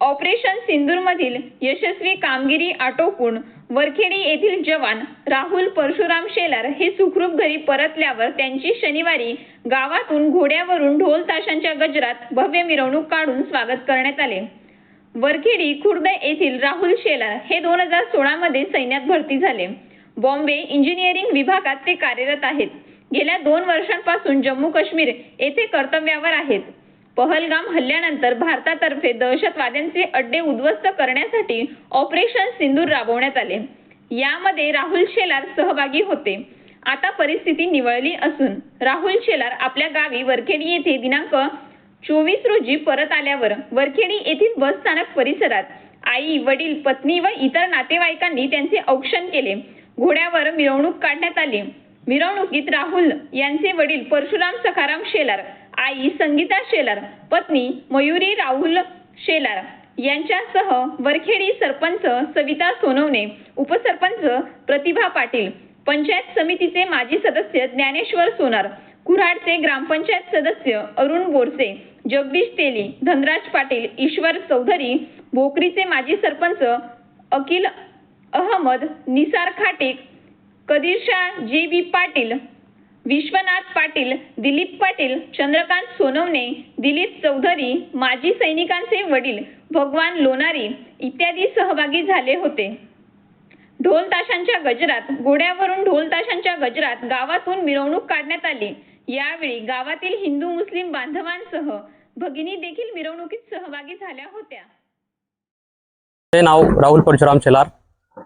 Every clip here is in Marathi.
ऑपरेशन सिंदूरमधील यशस्वी कामगिरी आटोपून वरखेडी येथील जवान राहुल परशुराम शेलार हे सुखरूप घरी परतल्यावर त्यांची शनिवारी गावातून घोड्यावरून ढोल ताशांच्या गजरात भव्य मिरवणूक काढून स्वागत करण्यात आले. वरखेडी खुर्द येथील राहुल शेलार हे दोन हजार सोळामध्ये सैन्यात भरती झाले. बॉम्बे इंजिनिअरिंग विभागात ते कार्यरत आहेत. गेल्या दोन वर्षांपासून जम्मू काश्मीर येथे कर्तव्यावर आहेत. पहलगाम हल्ल्यानंतर भारतातर्फे दहशतवाद्यांचे अड्डे उद्ध्वस्त करण्यासाठी ऑपरेशन सिंदूर राबवण्यात आले. यामध्ये राहुल शेलार सहभागी होते. आता परिस्थिती निवळली असून राहुल शेलार आपल्या गावी वरखेडी येथे दिनांक चोवीस रोजी परत आल्यावर वरखेडी येथील बसस्थानक परिसरात आई वडील पत्नी व इतर नातेवाईकांनी त्यांचे औक्षण केले. घोड्यावर मिरवणूक काढण्यात आली. मिरवणुकीत राहुल यांचे वडील परशुराम सखाराम शेलार आई संगीता शेलार पत्नी मयुरी राहुल शेलार यांच्यासह वरखेडी सरपंच सविता सोनवणे उपसरपंच प्रतिभा पाटील पंचायत समितीचे माजी सदस्य ज्ञानेश्वर सोनार कुऱ्हाडचे ग्रामपंचायत सदस्य अरुण बोरसे जगदीश तेली धनराज पाटील ईश्वर चौधरी भोकरीचे माजी सरपंच अखिल अहमद निसार खाटीक कदीरशाह जे बी पाटील विश्वनाथ पाटील दिलीप पाटील चंद्रकांत सोनवणे दिलीप चौधरी माजी सैनिकांचे वडील भगवान लोणारी इत्यादी सहभागी झाले होते. ढोल ताशांच्या गजरात घोड्यावरून ढोल ताशांच्या गजरात गावातून मिरवणूक काढण्यात आली. यावेळी गावातील हिंदू मुस्लिम बांधवांसह भगिनी देखील मिरवणुकीत सहभागी झाल्या होत्या. नाव राहुल परशुराम शेलार.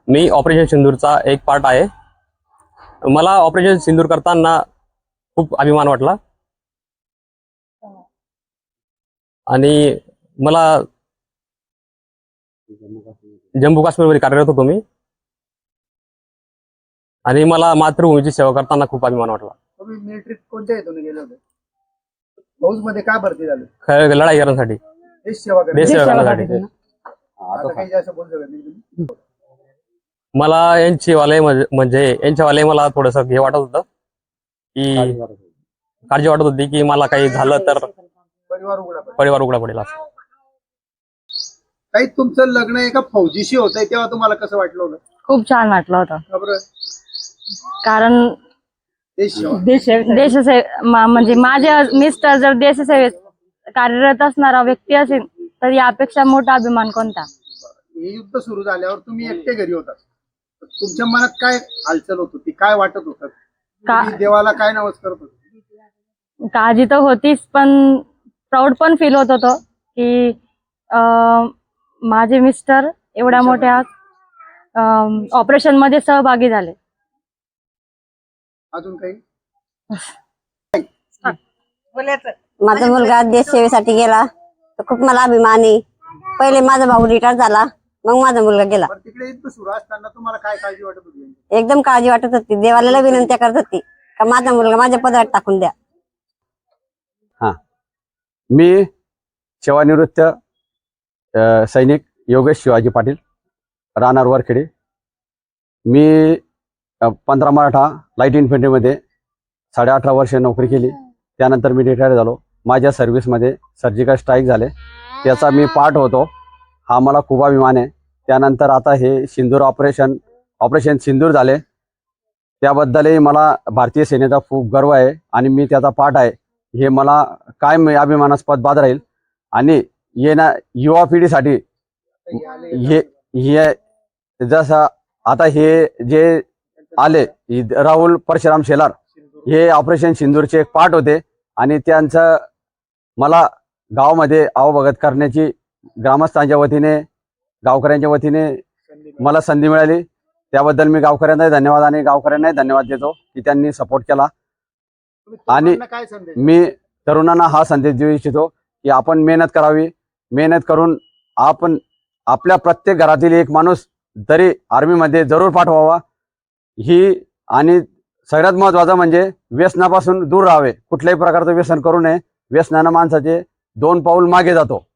मी ऑपरेशन सिंदूरचा एक पार्ट आहे. मला ऑपरेशन सिंदूर करताना खूप अभिमान वाटला. आणि मला जम्मू काश्मीरमध्ये कार्यरत होतो मी. आणि मला मातृभूमीची सेवा करताना खूप अभिमान वाटला. तुम्ही मिलिटरीत कोणत्या हेतूने गेले होते? फौजमध्ये का भरती झाले? खरं लढाई करण्यासाठी. देश सेवा देश करण्यासाठी. सेवा करण्यासाठी. आता काही जास्त बोलू शकत नाही तुम्ही? मला यांची वाले म्हणजे म्हणजे यांच्या वाले मला थोडस हे वाटत होतं की काळजी वाटत होती की मला काही झालं तर परिवार उघडा पडेल. परिवार उघडा पडेल असं. काही तुमचं लग्न एका फौजीशी होतंय तेव्हा तुम्हाला कसं वाटलं होतं? खूप छान वाटलं होतं. का बरं? कारण देश सेवा देशसे मा- म्हणजे माझे मिस्टर जर देशसेवेत कार्यरत असणारा व्यक्ती असेल तर यापेक्षा मोठा अभिमान कोणता? हे युद्ध सुरू झाल्यावर तुम्ही एकटे घरी होता तुमच्या मनात काय हालचाल होत होती? काय वाटत होतं? का- तुम्ही देवाला काय नवस करत होते? काळजी तर होतीच पण प्राऊड पण फील होत होतं की अं, माझे मिस्टर एवढ्या मोठ्या ऑपरेशनमध्ये सहभागी झाले. अजून काही? माझा मुलगा देश सेवेसाठी गेला. तर खूप मला अभिमान. आहे पहिले माझा भाऊ रिटायर झाला. मग माझा मुलगा गेला. पण तिकडे सुरू. असताना तुम्हाला काय काळजी वाटत होती एकदम काळजी वाटत होती. देवाला विनंत्या करत होती का माझा मुलगा माझ्या पदरात टाकून द्या. मी सेवानिवृत्त अ, सैनिक योगेश शिवाजी पाटील राहणार वरखेडे. मी अ, पंधरा मराठा लाइट इन्फंट्रीमध्ये साडे अठरा वर्ष नोकरी केली. त्यानंतर मी रिटायर झालो. माझ्या सर्व्हिसमध्ये सर्जिकल स्ट्राईक झाले. त्याचा मी पार्ट होतो. हा मला खूप अभिमान आहे. त्यानंतर आता हे सिंदूर ऑपरेशन ऑपरेशन सिंदूर झाले. त्याबद्दलही मला भारतीय सेनेचा खूप गर्व आहे आणि मी त्याचा पाठ आहे. हे मला कायम अभिमानास्पद बाद राहील. आणि येणा युवा पिढीसाठी हे हे जसं आता हे जे आले राहुल परशुराम शेलार हे ऑपरेशन सिंदूरचे एक पार्ट होते. आणि त्यांचं मला गावामध्ये अवभगत करण्याची ग्रामस्थांच्या वतीने गावकऱ्यांच्या वतीने मला संधी मिळाली. त्याबद्दल मी गावकऱ्यांनाही धन्यवाद आणि गावकऱ्यांनाही धन्यवाद देतो की त्यांनी सपोर्ट केला. आणि मी तरुणांना हा संदेश देऊ इच्छितो की आपण मेहनत करावी. मेहनत करून आपण आपल्या प्रत्येक घरातील एक माणूस तरी आर्मीमध्ये जरूर पाठवावा. ही आणि सगळ्यात महत्वाचं म्हणजे व्यसनापासून दूर राहावे. कुठल्याही प्रकारचं व्यसन करू नये. व्यसनानं माणसाचे दोन पाऊल मागे जातो.